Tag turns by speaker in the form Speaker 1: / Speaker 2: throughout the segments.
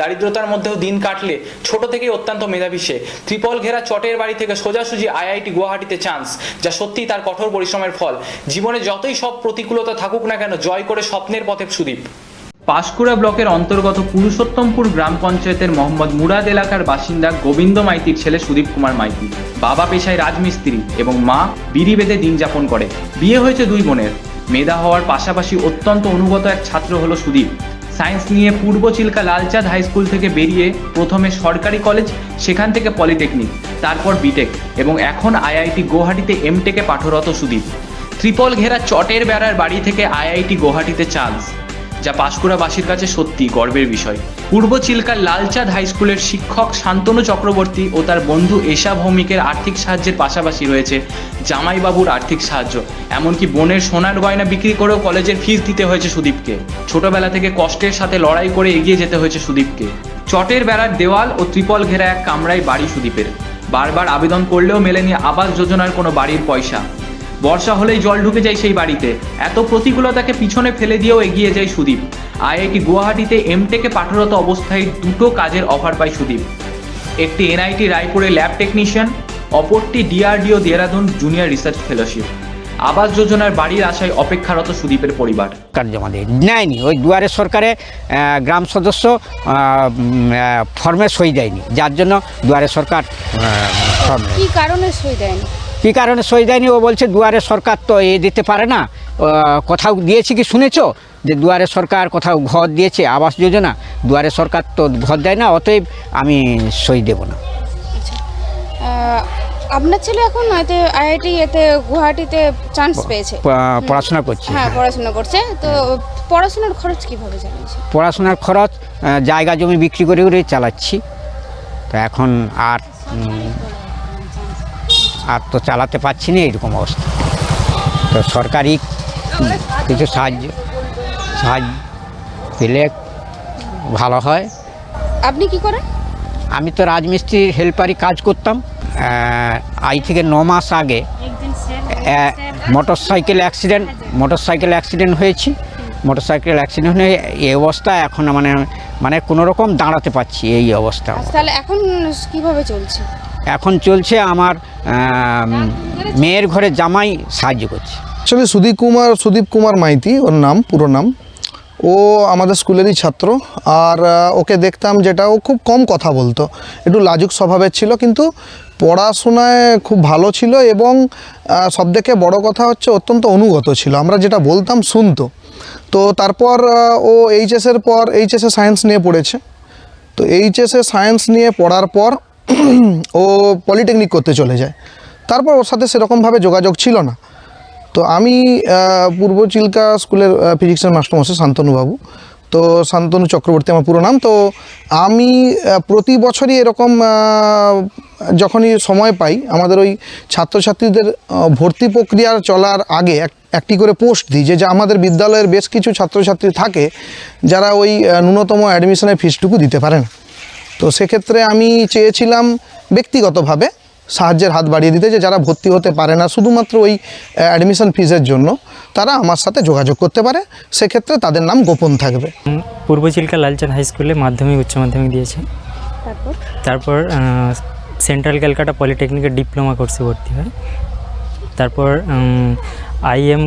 Speaker 1: দারিদ্রতার মধ্যেও দিন কাটলে ছোট থেকেই অত্যন্ত মেধাবী সে। ত্রিপল ঘেরা চটের বাড়ি থেকে সোজাসুজি আইআইটি গুয়াহাটিতে চান্স যা সত্যিই তার কঠোর পরিশ্রমের ফল। জীবনে যতই সব প্রতিকূলতা থাকুক না কেন, জয় করে স্বপ্নের পথে সুদীপ। পাঁশকুড়া ব্লকের অন্তর্গত পুরুষোত্তমপুর গ্রাম পঞ্চায়েতের মোহাম্মদ মুরাদ এলাকার বাসিন্দা গোবিন্দ মাইতির ছেলে সুদীপ কুমার মাইতি। বাবা পেশায় রাজমিস্ত্রি এবং মা বিড়ি বেঁধে দিন যাপন করে। বিয়ে হয়েছে দুই বোনের। মেধা হওয়ার পাশাপাশি অত্যন্ত অনুগত এক ছাত্র হলো সুদীপ। সায়েন্স নিয়ে পূর্ব চিল্কা লালচাঁদ হাই স্কুল থেকে বেরিয়ে প্রথমে সরকারি কলেজ, সেখান থেকে পলিটেকনিক, তারপর বিটেক এবং এখন আইআইটি গুয়াহাটিতে এমটেকে পাঠরত সুদীপ। ত্রিপল ঘেরা চটের বেড়ার বাড়ি থেকে আইআইটি গুয়াহাটিতে চান্স যা পাঁশকুড়াবাসীর কাছে সত্যি গর্বের বিষয়। পূর্ব চিল্কার লালচাঁদ হাই স্কুলের শিক্ষক শান্তনু চক্রবর্তী ও তার বন্ধু এশা ভৌমিকের আর্থিক সাহায্যের পাশাপাশি রয়েছে জামাইবাবুর আর্থিক সাহায্য। এমনকি বোনের সোনার গয়না বিক্রি করেও কলেজের ফিস দিতে হয়েছে সুদীপকে। ছোটবেলা থেকে কষ্টের সাথে লড়াই করে এগিয়ে যেতে হয়েছে সুদীপকে। চটের বেড়ার দেওয়াল ও ত্রিপল ঘেরা এক কামরায় বাড়ি সুদীপের। বারবার আবেদন করলেও মেলেনি আবাস যোজনার কোনো বাড়ির পয়সা। বর্ষা হলেই জল ঢুকে যায় সেই বাড়িতে। এত প্রতিকূলতাকে পিছনে ফেলে দিয়েও এগিয়ে যায় সুদীপ। আইআইটি গুয়াহাটিতে এমটেকে পাঠরত অবস্থায় দুটো কাজের অফার পায় সুদীপ। একটি এনআইটি রায়পুরে ল্যাব টেকনিশিয়ান অপরটি DRDO Dehradun junior research fellowship আবাস যোজনার বাড়ির আশায় অপেক্ষারত সুদীপের পরিবার।
Speaker 2: জমা দেয় নেয়নি। ওই দুয়ারে সরকারে গ্রাম সদস্য ফর্মে সই দেয়নি। যার জন্য দুয়ারে সরকার
Speaker 3: কি কারণে সই দেয়নি?
Speaker 2: কী কারণে সই দেয়নি ও বলছে দুয়ারে সরকার তো এ দিতে পারে না। কোথাও দিয়েছি কি শুনেছো? যে দুয়ারে সরকার কোথাও ঘর দিয়েছে আবাস যোজনা? দুয়ারে সরকার তো ঘর দেয় না অতএব আমি সই দেব না।
Speaker 3: আপনার ছেলে এখন এতে আইআইটি এতে গুয়াহাটিতে চান্স পেয়েছে।
Speaker 2: পড়াশোনা করছে।
Speaker 3: হ্যাঁ পড়াশোনা করছে। তো পড়াশোনার খরচ কীভাবে চালিয়েছে
Speaker 2: পড়াশোনার খরচ জায়গা জমি বিক্রি করে করে চালাচ্ছি। তো এখন আর আর তো চালাতে পারছি না এরকম অবস্থা। তো সরকারি কিছু সাহায্য সাহায্য পেলে ভালো হয়।
Speaker 3: আপনি কি করেন?
Speaker 2: আমি তো রাজমিস্ত্রির হেল্পারি কাজ করতাম। আজ থেকে ন মাস আগে motor cycle accident motor cycle accident হয়েছি। মোটর সাইকেল অ্যাক্সিডেন্ট হয়ে এই অবস্থা এখন মানে মানে কোনো রকম দাঁড়াতে পারছি এই অবস্থা।
Speaker 3: আচ্ছা, তাহলে এখন কীভাবে চলছে?
Speaker 2: এখন চলছে আমার মেয়ের ঘরে জামাই সাহায্য করছে।
Speaker 4: অ্যাকচুয়ালি সুদীপ কুমার সুদীপ কুমার মাইতি, ওর নাম, পুরো নাম। ও আমাদের স্কুলেরই ছাত্র, আর ওকে দেখতাম যেটা ও খুব কম কথা বলতো। একটু লাজুক স্বভাবের ছিল, কিন্তু পড়াশোনায় খুব ভালো ছিল এবং সব থেকে বড় কথা হচ্ছে অত্যন্ত অনুগত ছিল। আমরা যেটা বলতাম শুনতো। তো তারপর ও এইচএসের পর এইচএসে সায়েন্স নিয়ে পড়েছে। তো এইচএসে সায়েন্স নিয়ে পড়ার পর ও পলিটেকনিক করতে চলে যায়। তারপর ওর সাথে সেরকমভাবে যোগাযোগ ছিল না। তো আমি পূর্ব চিল্কা স্কুলের ফিজিক্সের মাস্টারমশাই শান্তনুবাবু তো শান্তনু চক্রবর্তী আমার পুরো নাম। তো আমি প্রতি বছরই এরকম যখনই সময় পাই, আমাদের ওই ছাত্রছাত্রীদের ভর্তি প্রক্রিয়ার চলার আগে এক, একটি করে পোস্ট দিই যে যে আমাদের বিদ্যালয়ের বেশ কিছু ছাত্রছাত্রী থাকে, যারা ওই ন্যূনতম অ্যাডমিশনের ফিসটুকু দিতে পারে না। তো সেক্ষেত্রে আমি চেয়েছিলাম ব্যক্তিগতভাবে সাহায্যের হাত বাড়িয়ে দিতে যে যারা ভর্তি হতে পারে না শুধুমাত্র ওই অ্যাডমিশন ফিজের জন্য তারা আমার সাথে যোগাযোগ করতে পারে। সেক্ষেত্রে তাদের নাম গোপন থাকবে।
Speaker 5: পূর্ব চিল্কা লালচাঁদ হাই স্কুলে মাধ্যমিক উচ্চ মাধ্যমিক দিয়েছে।
Speaker 3: তারপর?
Speaker 5: তারপর সেন্ট্রাল ক্যালকাটা পলিটেকনিকের ডিপ্লোমা কোর্সে ভর্তি হয়। তারপর আইএম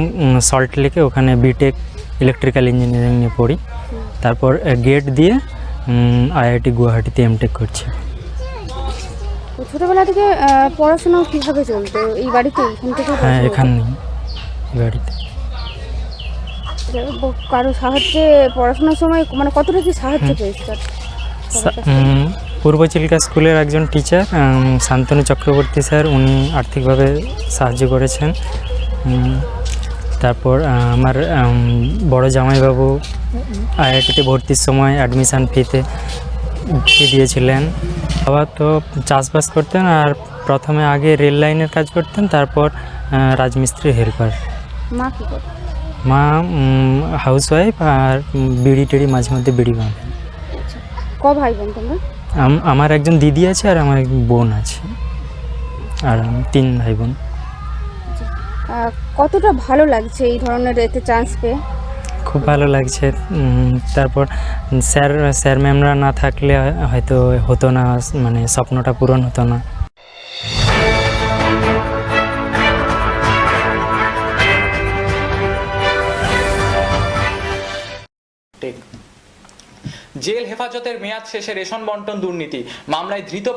Speaker 5: সল্ট লেকে ওখানে বিটেক ইলেকট্রিক্যাল ইঞ্জিনিয়ারিং নিয়ে পড়ি। তারপর গেট দিয়ে আইআইটি গুয়াহাটিতে এমটেক করছি।
Speaker 3: ছোটবেলা থেকে পড়াশোনা কীভাবে চলতো? এই বাড়িতে? এখান থেকে
Speaker 5: হ্যাঁ এখানেই গাড়িতে।
Speaker 3: কারও সাহায্যে পড়াশোনার সময় মানে কতটা কি সাহায্য পেয়েছে
Speaker 5: পূর্ব চিল্কা স্কুলের একজন টিচার শান্তনু চক্রবর্তী স্যার উনি আর্থিকভাবে সাহায্য করেছেন। তারপর আমার বড় জামাইবাবু আইআইটিতে ভর্তির সময় অ্যাডমিশান ফিতে ফি দিয়েছিলেন। বাবা তো চাষবাস করতেন আর প্রথমে আগে রেল লাইনের কাজ করতেন তারপর রাজমিস্ত্রি হেল্পার
Speaker 3: মা কি
Speaker 5: মা হাউস ওয়াইফ আর বিড়ি টিড়ি মাঝে মধ্যে বিড়ি বাঁধেন
Speaker 3: ক ভাই বোন তোমরা
Speaker 5: আমার একজন দিদি আছে আর আমার একজন বোন আছে। আর তিন ভাই বোন
Speaker 3: কতটা ভালো লাগছে এই ধরনের এতে চান্স পেয়ে?
Speaker 5: খুব ভালো লাগছে। তারপর স্যার স্যার ম্যামরা না থাকলে হয়তো হতো না মানে স্বপ্নটা পূরণ হতো না।
Speaker 1: জেল হেফাজতের মেয়াদ শেষে রেশন বন্টন দুর্নীতি মামলায় ধৃত